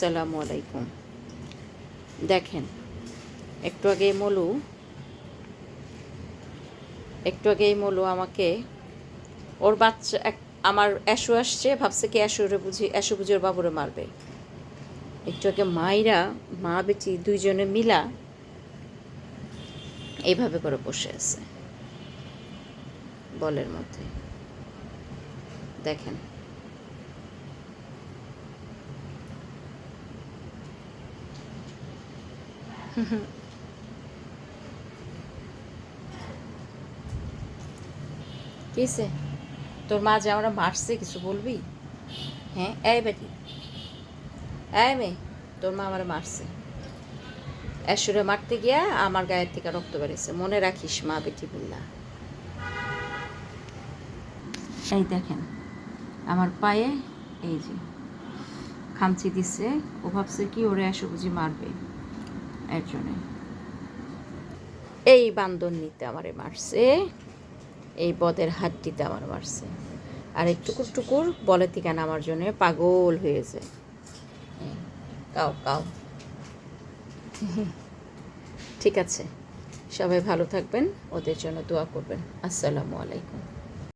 আসসালামু আলাইকুম। দেখেন, একটু আগে মলু, একটু আগে মলু আমাকে, ওর বাচ্চা এক, আমার অ্যাশু আসছে, ভাবছে কি অ্যাশুরে বুঝি, অ্যাশু বুঝি ওর বাবুরে মারবে। একটু আগে মা বেটি দুইজনে মিলা এইভাবে করে বসে আছে, বলের মধ্যে। দেখেন কিসে তোর মা যে আমরা মারছে, কিছু বলবি? হ্যাঁ এই বেটি। এই মেয়ে, তোর মা আমার মারছে। অ্যাসুরে মারতে গিয়া আমার গায়ের থেকে রক্ত বেড়েছে মনে রাখিস মা বেটি বললা। এই দেখেন, আমার পায়ে এই যে খামচি দিছে, ও ভাবছে কি ওরে এসে বুঝি মারবে। এর এই বান্দর নিতে আমারে মারছে, এই বদের হাড্ডিতে আমার মারছে। আর এই টুকুর টুকুর বলে থেকে আমার জন্য পাগল হয়েছে কাও কাও। ঠিক আছে, সবাই ভালো থাকবেন, ওদের জন্য দোয়া করবেন। আসসালামু আলাইকুম।